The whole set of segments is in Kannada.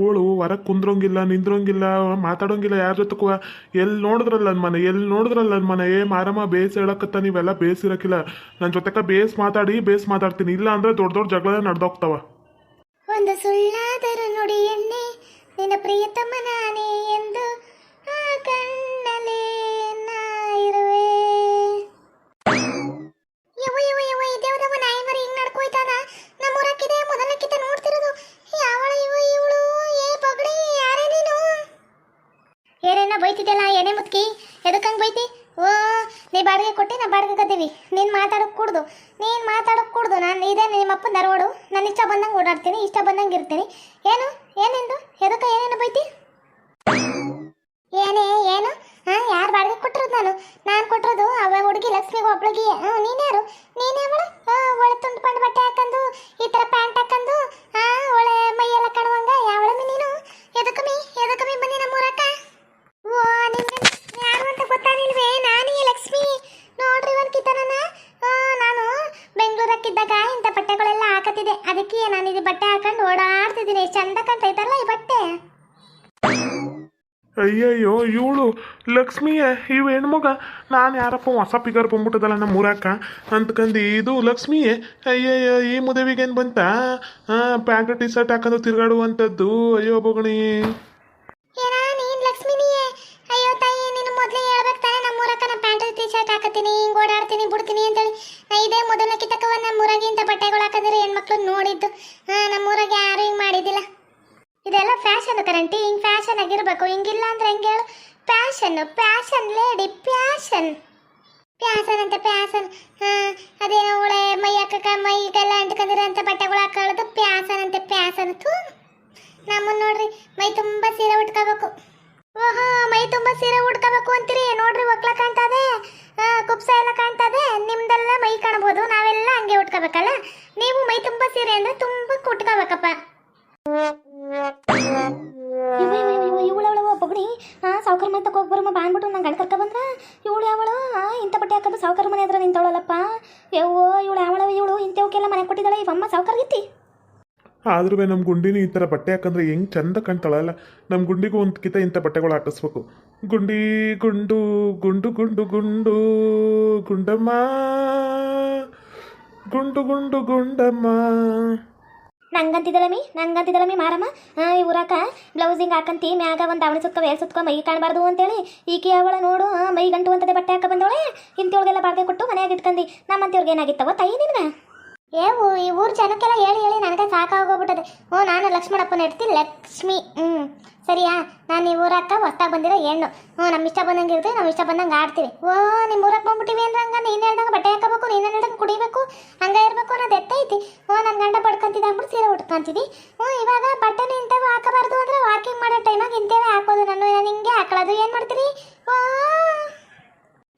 ಹೊರ ಹೊರಗೆ ಕುಂದ್ರಂಗಿಲ್ಲ, ನಿಂದ್ರಂಗಿಲ್ಲ, ಮಾತಾಡೋಂಗಿಲ್ಲ, ಯಾರ ಜೊತೆಗೂ ಎಲ್ಲಿ ನೋಡಿದ್ರಲ್ಲ ನನ್ನ ಮನೆ ಎಲ್ಲಿ ನೋಡಿದ್ರಲ್ಲ ನನ್ನ ಮನೆ ಏ ಮಾರಮ್ಮ, ಬೇಸ್ ಹೇಳಕತ್ತ, ನೀವೆಲ್ಲ ಬೇಸ್ ಇರಕ್ಕಿಲ್ಲ ನನ್ನ ಜೊತೆಕ ಬೇಸ್ ಮಾತಾಡಿ, ಬೇಸ್ ಮಾತಾಡ್ತೀನಿ. ಇಲ್ಲ ಅಂದ್ರೆ ದೊಡ್ಡ ದೊಡ್ಡ ಜಗಳ ನಡೆದೋಗ್ತಾವ. ಒಂದು ಸುಳ್ಳಾದರೂ ನುಡಿ ಎಣ್ಣೆ, ನಿನ್ನ ಪ್ರಿಯತಮ ನಾನೇ ಎಂದು ಆ ಕಣ್ಣಲ್ಲಿ ನೀ ಕದ್ದೀವಿ. ನೀನು ಮಾತಾಡೋಕೆ ಕುಡ್ದು. ನೀನು ಮಾತಾಡೋಕೆ ಕುಡ್ದು. ನಾನು ಇದೇ ನಿಮ್ಮಪ್ಪನ ದರವಾಡು ನನ್ನ ಇಷ್ಟ ಬಂದಂಗೆ ಓಡಾಡ್ತೀನಿ, ಇಷ್ಟ ಬಂದಂಗೆ ಇರ್ತೀನಿ. ಏನು? ಏನೆಂದು ಎದಕ್ಕೆ ಏನೇನು ಬೈತಿ? ಏನೇ, ಏನು? ಹಾಂ, ಯಾರು ಬಾಡಿಗೆ ಕೊಟ್ಟಿರೋದು ನಾನು? ನಾನು ಕೊಟ್ಟಿರೋದು ಅವ ಹುಡುಗಿ ಲಕ್ಷ್ಮಿಗೆ ಒಬ್ಳಿಗೆ. ನೀನೇ ನೀನ್ಯಾರು ನೀನೇ ಒಳ್ಳೆ ತುಂಡು ಪಂಡು ಬಟ್ಟೆ ಹಾಕೊಂಡು ಈ ಥರ ಪ್ಯಾಂಟ್ ಹಾಕೊಂಡು ಹಾಂ ಒಳ್ಳೆ ಮೈಯೆಲ್ಲ ಕಾಣುವಂಗ ಯಾವಳಮ್ಮಿ ನೀನು ಎದಕ್ಕಮ್ಮಿ ಎದಕ್ಕಮ್ಮಿ ಬನ್ನಿ ನಮ್ಮೂರಕ್ಕ ಓ ನಿಮ್ಗೆ ಯಾರು ಅಂತ ಗೊತ್ತಾಗಿಲ್ವೇ ನಾನು ಈ ಲಕ್ಷ್ಮಿ ನೋಡ್ರಿ ಇವನ್ ಕಿತನನ ನಾನು ಬೆಂಗಳೂರಕ್ಕಿದ್ದಾಗ ಇಂಥ ಬಟ್ಟೆಗಳೆಲ್ಲ ಹಾಕತ್ತಿದ್ದೆ ಅದಕ್ಕೆ ನಾನು ಇದು ಬಟ್ಟೆ ಹಾಕೊಂಡು ಓಡಾಡ್ತಿದ್ದೀನಿ. ಎಷ್ಟು ಚಂದ ಕಾಣ್ತೈತಲ್ಲ ಈ ಬಟ್ಟೆ? ಅಯ್ಯಯ್ಯೋ, ಇವಳು ಲಕ್ಷ್ಮಿಯೇ, ಇವು ಹೆಣ್ಮಗ. ನಾನು ಯಾರಪ್ಪ ಹೊಸ ಪಿಗರ್ ಬಂದ್ಬಿಟ್ಟದಲ್ಲ ನಮ್ಮ ಊರಕ್ಕ? ಅಂತಕಂದು, ಇದು ಲಕ್ಷ್ಮಿಯೇ. ಅಯ್ಯಯ್ಯೋ, ಈ ಮುದವಿಗೇನು ಬಂತ? ಪ್ಯಾಂಟ್ ಟಿ ಶರ್ಟ್ ಹಾಕೊಂಡು ತಿರುಗಾಡುವಂಥದ್ದು. ಅಯ್ಯೋ, ಬಗಣಿ. ಇದೇ ಮೊದಲ ಕಿತಕವ ನಮ್ಮ ಊರಾಗೆ ಇಂಥ ಬಟ್ಟೆಗಳು ಹಾಕಿದ್ರೆ ಹೆಣ್ಮಕ್ಳು ನೋಡಿದ್ದು. ಹಾ ನಮ್ಮ ಊರಾಗೆ ಯಾರು ಹಿಂಗೆ ಮಾಡಿದ್ದಿಲ್ಲ. ಇದೆಲ್ಲ ಫ್ಯಾಷನ್ ಕರೆಂಟಿ, ಹಿಂಗ್ ಫ್ಯಾಷನ್ ಆಗಿರ್ಬೇಕು. ಹಿಂಗಿಲ್ಲ ಅಂದ್ರೆ ಹೆಂಗೆ ಹೇಳು? Passion passion lady, passion. Passion ಅಂತ ಪ್ಯಾಸನ್ ಅದೇನೋ ಹುಳೆ ಮೈ ಹಾಕಕ್ಕ ಮೈಗೆಲ್ಲ ಅಂಟ್ಕೊಂಡಿರೋ ಅಂತ ಬಟ್ಟೆಗಳು ಹಾಕೊಳ್ಳೋದು ಪ್ಯಾಸನ್ ಅಂತ ಪ್ಯಾಸನ್ ಥೂ ನಮ್ಮನ್ನ ನೋಡ್ರಿ, ಮೈ ತುಂಬಾ ಸೀರೆ ಉಟ್ಕೋಬೇಕು. ಓಹೋ, ಮೈ ತುಂಬಾ ಸೀರೆ ಉಟ್ಕೋಬೇಕು. ಸಾವುಕಾರ ಮನೆ ಹತ್ರ ನಿಂತವಳಲ್ಲಪ್ಪ? ಯವ್ವೋ, ಇವಳು ಯಾವಳ ಇವಳು? ಇಂಥವಕ್ಕೆಲ್ಲ ಮನೆ ಕೊಟ್ಟಿದ್ದಾಳೆ, ಇವಮ್ಮ ಸಾವುಕಾರ್ಗಿತ್ತಿ ಆದ್ರೂ ನಮ್ಮ ಗುಂಡಿನ ಈ ಥರ ಬಟ್ಟೆ ಹಾಕಂದ್ರೆ ಹೆಂಗ್ ಚಂದ ಕಾಣ್ತಾಳಲ್ಲ. ನಮ್ಮ ಗುಂಡಿಗೂ ಒಂದು ಕಿತ ಇಂಥ ಬಟ್ಟೆಗಳು ಹಾಕಿಸ್ಬೇಕು. ಗುಂಡಿ, ಗುಂಡು ಗುಂಡು ಗುಂಡು ಗುಂಡು, ಗುಂಡಮ್ಮ. ಗುಂಡು ಗುಂಡು, ಗುಂಡಮ್ಮ. ನಂಗಂತಿದ್ದಲಮಿ ಮೀ ಮಾರಮ್ಮ. ಈ ಊರಾಕ ಬ್ಲೌಸಿಂಗ್ ಹಾಕಂತಿ, ಮ್ಯಾಗ ಒಂದು ದಾವಣಿ ಸುತ್ಕೊ ವೇಲ್ ಸುತ್ಕೊ, ಮೈ ಕಾಣಬಾರ್ದು ಅಂತೇಳಿ ಈಕೆ ಅವಳ ನೋಡು ಮೈ ಗಂಟು ಅಂತದೆ ಬಟ್ಟೆ ಹಾಕ ಬಂದವಳೆ. ಇಂಥವ್ಳಿಗೆಲ್ಲ ಬಾಡಿಗೆ ಕೊಟ್ಟು ಮನೆಯಾಗ ಇಟ್ಕಂದು. ನಮ್ಮಂತವ್ರಿಗೆ ಏನಾಗಿತ್ತವ ತಾಯಿ ನಿನ್ಗೆ? ಏ ಈ ಊರು ಜನಕ್ಕೆಲ್ಲ ಹೇಳಿ ಹೇಳಿ, ನನಗೆ ಸಾಕಾಗೋಗ್ಬಿಟ್ಟದೆ. ಓ ನಾನು ಲಕ್ಷ್ಮಣಪ್ಪನ ಇಡ್ತೀನಿ, ಲಕ್ಷ್ಮಿ ಹ್ಞೂ ಸರಿಯಾ? ನಾನು ಈ ಊರಕ್ಕ ಹೊಸ್ತಾಗ ಬಂದಿರೋ ಹೆಣ್ಣು. ಹ್ಞೂ, ನಮ್ಮ ಇಷ್ಟ ಬಂದಂಗೆ ಇರ್ತೀವಿ ನಮ್ಮ ಇಷ್ಟ ಬಂದಂಗೆ ಆಡ್ತೀವಿ. ಓ, ನಿಮ್ಮ ಊರಕ್ಕೆ ಬಂದ್ಬಿಟ್ಟಿವಿ ಅಂದ್ರೆ ಹಂಗೆ ನೀನು ಹೇಳ್ದಂಗೆ ಬಟ್ಟೆ ಹಾಕಬೇಕು, ನೀನು ಹೇಳ್ದಂಗೆ ಕುಡಿಬೇಕು, ಹಂಗೆ ಇರಬೇಕು ಅನ್ನೋದು ಎತ್ತೈತಿ ಓ ನನ್ನ ಗಂಡ ಪಡ್ಕೊಂತಿದ್ದ ಅಂದ್ಬಿಟ್ಟು ಸೀರೆ ಉಟ್ಕೊಂತಿದ್ದಿ ಹ್ಞೂ, ಇವಾಗ ಬಟ್ಟೆನ ಇಂಥವು ಹಾಕಬಾರ್ದು ಅಂದರೆ ವಾಕಿಂಗ್ ಮಾಡೋ ಟೈಮಾಗ ಇಂಥವೇ ಹಾಕೋದು ನಾನು ನಾನು ಹಿಂಗೆ ಹಾಕೊಳ್ಳೋದು ಏನು ಮಾಡ್ತೀರಿ? ಓ!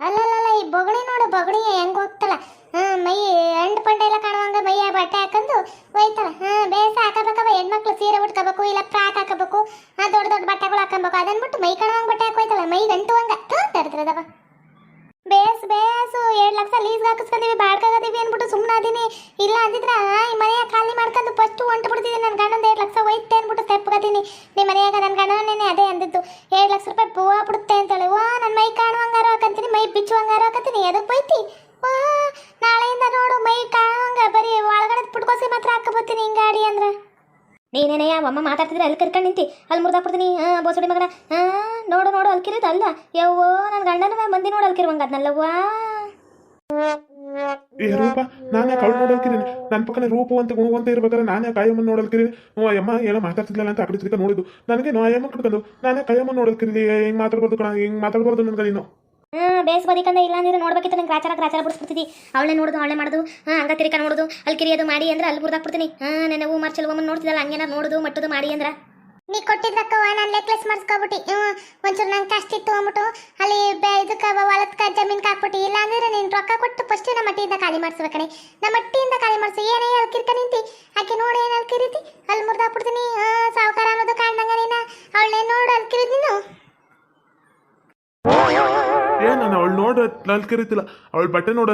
ಅಲ್ಲಲ್ಲ ಈ ಬೊಗಳಿ ನೋಡು, ಬೊಗಳಿ ಹೆಂಗೆ ಹೋಗ್ತಲ್ಲ. ಹಾ, ಮೈ ಅಂಡ್ ಪಂಡೆ ಎಲ್ಲ ಕಾಣುವಂಗ ಮೈಯ ಬಟ್ಟೆ ಹಾಕೊಂಡು ಹೋಯ್ತಲ್ಲ ಹಾ, ಬೇಸ ಹಾಕಬೇಕವ ಹೆಣ್ಮಕ್ಳು ಸೀರೆ ಉಟ್ಕೋಬೇಕು, ಇಲ್ಲ ಫ್ರಾಕ್ ಹಾಕಬೇಕು, ಆ ದೊಡ್ಡ ದೊಡ್ಡ ಬಟ್ಟೆಗಳು ಹಾಕೊಬೇಕು. ಅದನ್ನ ಬಿಟ್ಟು ಮೈ ಕಾಣುವಂಗ ಬಟ್ಟೆ ಹಾಕೋಯ್ತಲ್ಲ ಮೈ ಗಂಟುವಂಗ. ತರ್ತಿರದವ ಬೇಸ್, ಬೇಸು ಎರಡು ಲಕ್ಷ ಲೀಸ್ ಹಾಕಿಸ್ಕೊಂಡಿವಿ ಬಾಡ್ಕಾಗದೀವಿ ಅಂದ್ಬಿಟ್ಟು ಸುಮ್ಮನೆ ಅದೀನಿ. ಇಲ್ಲ ಅಂದಿದ್ರೆ ಈ ಮನೆಯ ಖಾಲಿ ಮಾಡ್ಕೊಂಡು ಫಸ್ಟ್ ಹೊಂಟು ಬಿಡ್ತಿದ್ದೀನಿ ನನ್ನ ಗಂಡಂದು ಎರಡು ಲಕ್ಷ ಒಯ್ತೆ ಅಂದ್ಬಿಟ್ಟು ತೆಪ್ಪಗದೀನಿ ನಿಮ್ಮ ಮನೆಯಾಗ ನನ್ನ ಗಂಡನೇ ಅದೇ ಅಂದಿದ್ದು. ಎರಡು ಲಕ್ಷ ರೂಪಾಯಿ ಪೂವ ಬಿಡುತ್ತೆ ಅಂತೇಳಿ. ವಾ ನನ್ನ ಮೈ ಕಾಣುವಂಗಾರ ಹಾಕಂತೀನಿ, ಮೈ ಬಿಚ್ಚುವಂಗಾರ ಹಾಕಂತೀನಿ. ಅದಕ್ಕೆ ಬೈತಿ? ಮಾತ್ರ ಹಿಂಗೆ ಆಡಿ ಅಂದ್ರೆ? ನೀನೇನೇ ಅಮ್ಮ ಮಾತಾಡ್ತಿದ್ರೆ ಅಲ್ಲಿ ಕರ್ಕೊಂಡು ನಿಂತಿ. ಅಲ್ಲಿ ಮುರ್ದಾಕ್ಬಿಡ್ತೀನಿ. ಹಾಂ ಬೋಸಡಿ ಮಗನ. ಹಾಂ ನೋಡು ನೋಡು ಅಲ್ಕಿರೋದು ಅಲ್ಲ. ಯವ್ವೋ ನನ್ನ ಗಂಡನ ಮಂದಿ ನೋಡು ಅಲ್ಕಿರುವಂಗ ಅದನ್ನಲ್ಲವ್ವಾ ಏ ರೂಪ ನಾನು ಯಾಕೆ ಅವಳು ನೋಡಲ್ಕಿದ್ದೀನಿ ನನ್ನ ಪಕ್ಕನೆ ರೂಪು ಅಂತ ಗುಣ ಅಂತ ಇರ್ಬೇಕಾದ್ರೆ ನಾನೇ ಕಾಯಮ್ಮನ ನೋಡಲ್ಕಿರಿ ಹ್ಞೂ ಅಯ್ಯಮ್ಮ ಏನೋ ಮಾತಾಡ್ತಿದ್ಲಲ್ಲ ಅಂತ ಅಕಡೆ ಕಡೆ ತಿರ್ಗ ನೋಡಿದ್ದು. ನನಗೆ ನೋ ಅಯ್ಯಮ್ಮ ಕಟ್ಕೊಂಡು? ನಾನು ಕಾಯಮ್ಮನ ನೋಡಲ್ಕಿರಿ ಹೆಂಗೆ ಮಾತಾಡ್ಬಾರ್ದು ಕಣ ಹಿಂಗೆ ಮಾತಾಡ್ಬಾರ್ದು ನನಗೆ ನೀನು. ಹಾಂ ಬೇಸ್ ಬದಿಕಂದ ಇಲ್ಲ ಅಂದ್ರೆ ನೋಡ್ಬೇಕಿತ್ತು, ನಂಗೆ ಗ್ರಾಚಾರ ಗ್ರಾಚಾರ ಬಿಡಿಸ್ಬಿಡ್ತಿದ್ದಿ. ಅವಳೇ ನೋಡುದು ಅವಳೇ ಮಾಡೋದು. ಹಾಂ ಹಂಗ ತಿರ್ಕ ನೋಡುದು. ಅಲ್ಲಿ ಕಿರಿಯೋದು ಮಾಡಿ ಅಂದ್ರೆ ಅಲ್ಲಿ ಬಿಡ್ದಾಕ್ಬಿಡ್ತೀನಿ. ಹಾಂ ನೆನೆ ಹೂ ಮಾರ್ಚಲ್ ಒಮ್ಮೆ ನೋಡ್ತಿದ್ದಲ್ಲ ಹಂಗೇನ ನೋಡುದು, ಮಟ್ಟದು ಮಾಡಿ ಅಂದ್ರ. ನೀ ಕೊಟ್ಟಿದ್ದಕ್ಕವ ನಾನು ನೆಕ್ಲೆಸ್ ಮಾಡಿಸ್ಕೊಬಿಟ್ಟು. ಹ್ಞೂ ಒಂಚೂರು ನಂಗೆ ಕಷ್ಟ ಇತ್ತು ಅಂದ್ಬಿಟ್ಟು ಅಲ್ಲಿ ಇದಕ್ಕೆ ಹೊಲಕ್ಕೆ ಜಮೀನ್ಗೆ ಹಾಕ್ಬಿಟ್ಟು. ಇಲ್ಲ ಅಂದ್ರೆ ನೀನು ರೊಕ್ಕ ಕೊಟ್ಟು ಫಸ್ಟ್ ನಮ್ಮ ಮಟ್ಟಿಯಿಂದ ಖಾಲಿ ಮಾಡಿಸ್ಬೇಕಣೆ ನಮ್ಮ ಮಟ್ಟಿಯಿಂದ ಖಾಲಿ ಮಾಡಿಸು. ಏನೇ ಅಲ್ಲಿ ಕಿರ್ಕ ನಿಂತಿ. ಆಕೆ ನೋಡಿ ಏನು ಅಲ್ಲಿ ಕಿರಿತಿ. ಅಲ್ಲಿ ಮುರ್ದಾಕ್ಬಿಡ್ತೀನಿ. ಸಾವುಕಾರ ಅನ್ನೋದು ಕಾಣ್ದಂಗ ನೀನು. ಅವಳನ್ನೇ ನೋಡು, ಅಲ್ಲಿ ಕಿರಿದ್ ನೀನು. ಏ, ನಾನು ಅವಳು ನೋಡ ಅಲ್ಕಿರಿತಿಲ್ಲ ಅವಳು ಬಟ್ಟೆ ನೋಡ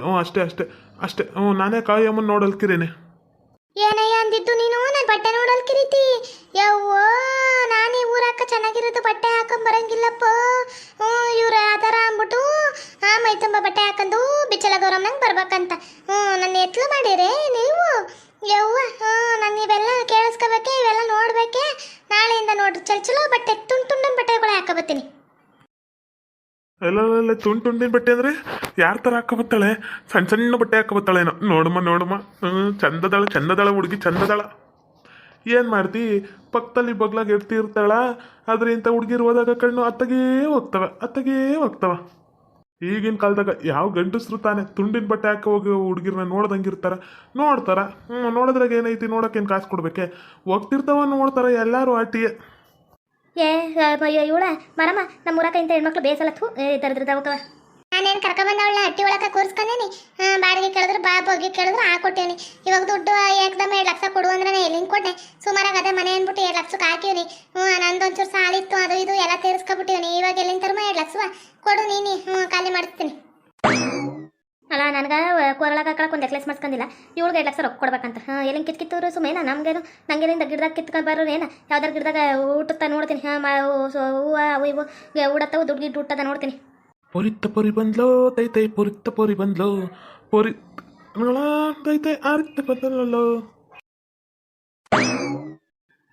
ಹ್ಞೂ, ಅಷ್ಟೇ ಅಷ್ಟೇ ಅಷ್ಟೇ. ಹ್ಞೂ, ನಾನೇ ಕಾಯಮ್ಮನ ನೋಡ ಅಲ್ಕಿರೇನೆ ಏನಯ್ಯ ಅಂದಿದ್ದು ನೀನು? ನಾನು ಬಟ್ಟೆ ನೋಡಲ್ ಕಿರಿತಿ ಯವ್ವ, ನಾನು ಈ ಊರಾಕ ಚೆನ್ನಾಗಿರೋದು ಬಟ್ಟೆ ಹಾಕೊಂಡ್ ಬರಂಗಿಲ್ಲಪ್ಪ. ಹ್ಞೂ, ಇವ್ರು ಆಧಾರ ಅಂದ್ಬಿಟ್ಟು ಹಾಂ ಮೈ ತುಂಬ ಬಟ್ಟೆ ಹಾಕೊಂಡು ಬಿಚ್ಚಲ ಗೌರಮ್ಮನಂಗೆ ಬರ್ಬೇಕಂತ. ಹ್ಞೂ, ನನ್ನ ಎತ್ಲು ಮಾಡಿರಿ ನೀವು? ಯವ್ವ, ಹ್ಞೂ, ನಾನು ಇವೆಲ್ಲ ಕೇಳಿಸ್ಕೋಬೇಕೆ, ಇವೆಲ್ಲ ನೋಡ್ಬೇಕೆ. ನಾಳೆಯಿಂದ ನೋಡ್ರಿ ಚಲ್, ಚಲೋ ಬಟ್ಟೆ, ತುಂಡು ತುಂಡು ಬಟ್ಟೆಗಳು ಹಾಕೋಬತ್ತೀನಿ ಎಲ್ಲ ತುಂಡು ತುಂಡಿನ ಬಟ್ಟೆ ಅಂದ್ರೆ ಯಾರ ಥರ ಹಾಕೋಬತ್ತಾಳೆ ಸಣ್ಣ ಸಣ್ಣ ಬಟ್ಟೆ ಹಾಕೋಬತ್ತಾಳೇನೋ ನೋಡಮ್ಮ ನೋಡಮ್ಮ. ಚಂದದಳ ಚಂದದಳ ಹುಡುಗಿ, ಚಂದದಳ. ಏನು ಮಾಡ್ತಿ? ಪಕ್ಕದಲ್ಲಿ ಬಗ್ಲಾಗ ಇರ್ತಿರ್ತಾಳ ಆದ್ರೆ ಇಂಥ ಹುಡುಗಿರು ಹೋದಾಗ ಕಣ್ಣು ಅತ್ತಗೇ ಹೋಗ್ತವ ಅತ್ತಗೇ ಹೋಗ್ತವ. ಈಗಿನ ಕಾಲದಾಗ ಯಾವ ಗಂಡಸ್ರು ತಾನೆ ತುಂಡಿನ ಬಟ್ಟೆ ಹಾಕಿ ಹೋಗಿ ನೋಡ್ದಂಗೆ ನೋಡ್ದಂಗಿರ್ತಾರ. ನೋಡ್ತಾರ. ಹ್ಞೂ ನೋಡಿದ್ರಾಗ ಏನೈತಿ ನೋಡೋಕೇನು ಕಾಸು ಕೊಡ್ಬೇಕೆ? ಹೋಗ್ತಿರ್ತಾವ ನೋಡ್ತಾರ ಎಲ್ಲರೂ ಆಟಿಯೇ. ಏ ಇವಳ ಮರಮ್ಮ ನಮ್ಮ ಊರಕ ಇಂಥ ಹೆಣ್ಮಕ್ಳು ಬೇಸಲ್ಲ ಥೂ. ದರಿದ್ರದವಕವ ನಾನೇನು ಕರ್ಕೊಂಬಂದವಳ ಹಟ್ಟಿ ಒಳಗೆ ಕೂರಿಸ್ಕೊಂಡೇನಿ. ಬಾಡಿಗೆ ಕೇಳಿದ್ರು ಬಾ ಬೋಗಿ ಕೇಳಿದ್ರು ಹಾಕೊಟ್ಟೇನಿ ಇವಾಗ ದುಡ್ಡು ಏಕದಮ್ ಎರಡು ಲಕ್ಷ ಕೊಡು ಅಂದ್ರೆ ಎಲ್ಲಿಂಗ್ ಕೊಟ್ಟೆ? ಸುಮಾರಾಗಿ ಅದೇ ಮನೆ ಅಂದ್ಬಿಟ್ಟು ಎರಡು ಲಕ್ಷಕ್ಕೆ ಹಾಕಿವ್ನಿ ಹ್ಞೂ ನಂದೊಂಚೂರು ಸಾಲಿತ್ತು ಅದು ಇದು ಎಲ್ಲ ತೀರಿಸ್ಕೊಬಿಟ್ಟಿವ್ನಿ. ಇವಾಗ ಎಲ್ಲಿಂದ ತರ್ಮ? ಎರಡು ಲಕ್ಷ ಕೊಡು ನೀನಿ ಹ್ಞೂ ಖಾಲಿ ಮಾಡಿಸ್ತೀನಿ. ಅಲ್ಲ ನನಗೆ ಕೊರಳಾಗ ಹಾಕೊಳಕ್ಕೆ ಒಂದು ನೆಕ್ಲೆಸ್ ಮಾಡ್ಸ್ಕೊಂಡಿಲ್ಲ ಇವಳಿಗೆ ಎರಡು ಲಕ್ಷ ರೊಕ್ಕ ಕೊಡ್ಬೇಕಂತ. ಹಾಂ ಎಲ್ಲಿಂಗ್ ಕಿತ್ಕಿತ್ತವ್ರು ಸುಮ್ಮನೆ ನಮಗೇನು ನಂಗೇನಿಂದ ಗಿಡದಾಗ ಕಿತ್ಕೊಂಡು ಬರೋರು ಏನ ಯಾವ್ದಾರ ಗಿಡದಾಗ ಊಟತ್ತ ನೋಡ್ತೀನಿ. ಹಾಂ ಮಾ ಹೂವು ಅವು ಇವು ಊಡತ್ತವು ದುಡ್ಡು ಗಿಡ್ಡು ಊಟದ ನೋಡ್ತೀನಿ. ಪೊರಿತ್ತ ಪೊರಿ ಬಂದ್ಲೋ ತೈ ಪೊರಿತ್ತ ಪೊರಿ ಬಂದ್ಲೋ ಪೊರಿ ತೈ ಆರಿತ್ತ ಬಂದಲ್ಲೋ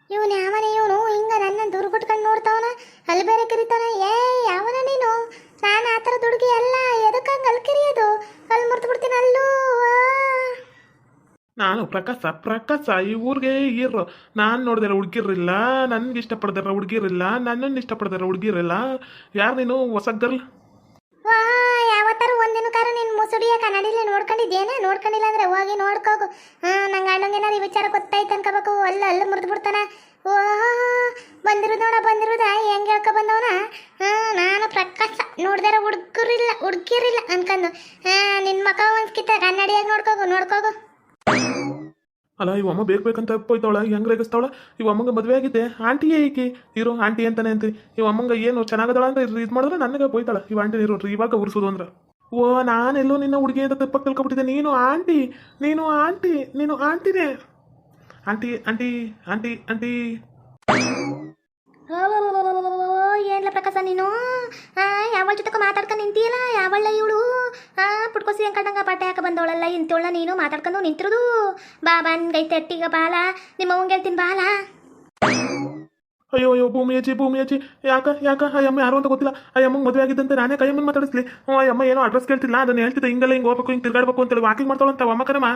ಇವನು ಯಾವನೇ ಇವನು ಹಿಂಗ ನನ್ನ ದುರ್ಗುಟ್ಕೊಂಡು ನೋಡ್ತಾವನ ಅಲ್ಲಿ ಬೇರೆ ಕರಿತಾನ ಏ ಯಾವನ ನೀನು. ನಾನು ಆ ಥರ ದುಡುಗಿ ಅಲ್ಲ. ಎದಕ್ಕಂಗೆ ಅಲ್ಲಿ ಕಿರಿಯೋದು ಅಲ್ಲಿ ಮುರಿದು ಬಿಡ್ತೀನಿ ಅಲ್ಲೂ. ನಾನು ಪ್ರಕಾಶ ಪ್ರಕಾಶ ಈ ಊರಿಗೆ ಇರು ನಾನು ನೋಡಿದ್ರೆ ಹುಡುಗಿರಿಲ್ಲ ನನ್ಗೆ ಇಷ್ಟಪಡ್ದಾರ ಹುಡುಗಿರಿಲ್ಲ ನನ್ನನ್ನು ಇಷ್ಟಪಡ್ದಾರ ಹುಡುಗಿರಿಲ್ಲ ಯಾರು ನೀನು ಹೊಸ ಗರ್ಲ್ ವಾ ಯಾವತ್ತಾರು ಒಂದಿನ ಕಾರ ನೀನು ಮುಸುಡಿಯ ಕನ್ನಡಿಲಿ ನೋಡ್ಕೊಂಡಿದ್ದೇನೆ. ನೋಡ್ಕೊಂಡಿಲ್ಲ ಅಂದ್ರೆ ಹೋಗಿ ನೋಡ್ಕೋಗು. ಹಾ ನಂಗೆ ಅಣ್ಣಂಗೇನಾರು ಈ ವಿಚಾರ ಗೊತ್ತಾಯ್ತು ಅನ್ಕೋಬೇಕು. ಅಲ್ಲ ಅಲ್ಲ ಮುರಿದು ಬಿಡ್ತಾನ. ಓ ಬಂದಿರೋದು ನೋಡ ಬಂದಿರೋದ. ಹೆಂಗೆ ಹೇಳ್ಕೊ ಬಂದವನ? ನೋಡ್ದಾರ ಹುಡುಗರಿಲ್ಲ ಹುಡುಗಿರಿಲ್ಲ ಅನ್ಕಂದು. ಹಾ ನಿನ್ನ ಮಕ ಒಂದ್ಕಿತ ಕನ್ನಡಿಯಾಗಿ ನೋಡ್ಕೋಗು ನೋಡ್ಕೋಗು. ಅಲ್ಲ ಇವ ಅಮ್ಮ ಬೇಕು ಬೇಕಂತ ಹೋಯ್ತಾವಳ? ಹೆಂಗ್ ರೇಗಿಸ್ತಾವಳ? ಇವ ಅಮ್ಮಂಗೆ ಮದುವೆ ಆಗಿದೆ. ಆಂಟಿಯೇ ಈಕಿ ಇರೋ ಆಂಟಿ ಅಂತಾನೆ ಅಂತೀ ಇವ ಅಮ್ಮಂಗೆ ಏನು ಚೆನ್ನಾಗದಳ ಅಂತ ಇದು ಮಾಡಿದ್ರೆ ನನಗೆ ಹೋಯ್ತಾಳ. ಇವ ಆಂಟಿ ನೀರು ಇವಾಗ ಉರ್ಸೋದು ಅಂದ್ರೆ. ಓ ನಾನೆಲ್ಲೋ ನಿನ್ನ ಹುಡುಗಿ ಅಂತ ತಪ್ಪಾಗಿ ತಿಳ್ಕೊಬಿಟ್ಟಿದ್ದೆ. ನೀನು ಆಂಟಿ ನೀನು ಆಂಟಿ ನೀನು ಆಂಟಿನೇ. Aunty aunty aunty aunty. ಏನ್ಲ ಪ್ರಕಾಶ ನೀನು? ಯಾವಳ ಜೊತೆ ಮಾತಾಡ್ಕೊಂಡು ನಿಂತಿಯಲ್ಲ ಯಾವಳ್ಳ ಇವಳು? ಪುಟ್ಕೋಸಿ ಕಂಡಂಗ ಪಾಠ ಯಾಕೆ ಬಂದವಳಲ್ಲ? ಇಂತವಳ ನೀನು ಮಾತಾಡ್ಕೊಂಡು ನಿಂತಿರೋದು. ಬಾ ಬಂದ್ಗೈತೆ ಅಟ್ಟಿಗ ಬಾಲ. ನಿಮ್ಮ ಅವಂಗೆ ಹೇಳ್ತೀನಿ ಬಾಲ. ಅಯ್ಯೋ ಅಯ್ಯೋ, ಭೂಮಿ ಅಜ್ಜಿ ಭೂಮಿ ಅಜ್ಜಿ. ಯಾಕ ಯಾಕ? ಅಯ್ಯಮ್ಮ ಯಾರು ಅಂತ ಗೊತ್ತಿಲ್ಲ. ಅಯ್ಯಮ್ಮ ಮದುವೆ ಆಗಿದ್ದಂತೆ ನಾನೇ ಕೈ ಅಮ್ಮನ ಮಾತಾಡಿಸ್ಲಿ. ಹ್ಞೂ ಅಮ್ಮ ಏನೋ ಅಡ್ರೆಸ್ ಕೇಳ್ತಿಲ್ಲ. ಅದನ್ನ ಹೇಳ್ತಿದ್ದೆ. ಹಿಂಗೆಲ್ಲ ಹಿಂಗೆ ಹೋಗ್ಬೇಕು ಹಿಂಗೆ ತಿರ್ಗಾಡ್ಬೇಕು ಅಂತೇಳಿ. ವಾಕಿಂಗ್ ಮಾಡ್ತಾಳಂತ ಅಮ್ಮ ಕರಮ್ಮ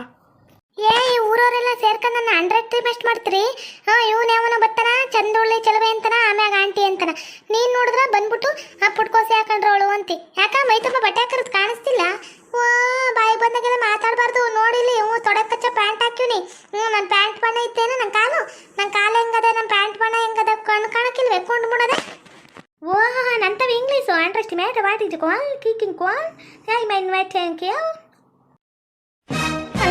ಏ, ಈ ಊರವರೆಲ್ಲ ಸೇರ್ಕೊಂಡು ನನ್ನ ಹಂಡ್ರೆಡ್ ರಿಕ್ವೆಸ್ಟ್ ಮಾಡ್ತೀರಿ? ಹಾಂ, ಇವನು ಯಾವನ ಬರ್ತಾನ, ಚಂದೊಳ್ಳೆ ಚಲುವೆ ಅಂತಾನ, ಆಮ್ಯಾಗ ಆಂಟಿ ಅಂತಾನ. ನೀನು ನೋಡಿದ್ರ ಬಂದ್ಬಿಟ್ಟು ಆ ಪುಟ್ಕೋಸಿ ಹಾಕೊಂಡ್ರವಳು ಅಂತಿ. ಯಾಕ, ಮೈ ತುಂಬ ಬಟ್ಟೆ ಹಾಕಿರೋದು ಕಾಣಿಸ್ತಿಲ್ಲ? ಓ ಬಾಯಿ ಬಂದಾಗೆಲ್ಲ ಮಾತಾಡಬಾರ್ದು. ನೋಡಿಲಿ ಹ್ಞೂ ತೊಡೆ ಕಚ್ಚ ಪ್ಯಾಂಟ್ ಹಾಕಿವ್ನಿ ಹ್ಞೂ ನನ್ನ ಪ್ಯಾಂಟ್ ಬಣ್ಣ ಇತ್ತೇನು ನನ್ನ ಕಾಲು? ನನ್ನ ಕಾಲು ಹೆಂಗದ ನನ್ನ ಪ್ಯಾಂಟ್ ಬಣ್ಣ ಹೆಂಗದ? ಕಣ್ಣು ಕಾಣಕ್ಕಿಲ್ವೇ? ಕೊಂಡು ಬಿಡೋದೆ? ಓ ನಂತವ English interest mat what is call kicking call I main my thank you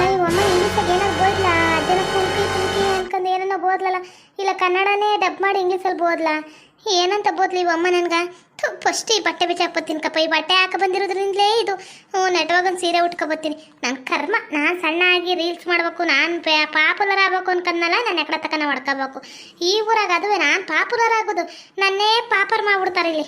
ಈ ಒಮ್ಮ ಇಂಗ್ಲೀಷಾಗ ಏನಾದ್ರು ಬೋದ್ಲ? ಅಜ್ಜನ ಕುಂಕಿ ಕುಂಕಿ ಅನ್ಕೊಂಡು ಏನನ್ನ ಬೋದ್ಲಲ್ಲ. ಇಲ್ಲ, ಕನ್ನಡನೇ ಡಬ್ ಮಾಡಿ ಇಂಗ್ಲೀಷಲ್ಲಿ ಬೋದ್ಲ? ಏನಂತ ಬೋದ್ಲಿ ಈ ಒಮ್ಮ ನನ್ಗೆ? ಫಸ್ಟ್ ಈ ಬಟ್ಟೆ ಬಿಚ್ಚಾಕ್ಬತ್ತೀನಿ ಕಪ್ಪ. ಈ ಬಟ್ಟೆ ಹಾಕ ಬಂದಿರೋದ್ರಿಂದಲೇ ಇದು. ನೆಟ್ವಾಗ ಒಂದು ಸೀರೆ ಉಟ್ಕೊಬತ್ತೀನಿ ನನ್ನ ಕರ್ಮ, ನಾನು ಸಣ್ಣ ಆಗಿ ರೀಲ್ಸ್ ಮಾಡಬೇಕು, ನಾನು ಪಾಪುಲರ್ ಆಗ್ಬೇಕು ಅನ್ಕಂದಲ್ಲ ನಾನು ಎಕಡೆ ತಕನ ಮಾಡ್ಕೋಬೇಕು ಈ ಊರಾಗ ಅದುವೇ ನಾನು ಪಾಪುಲರ್ ಆಗೋದು. ನನ್ನೇ ಪಾಪರ್ ಮಾಡ್ಬಿಡ್ತಾರೆ ಇಲ್ಲಿ.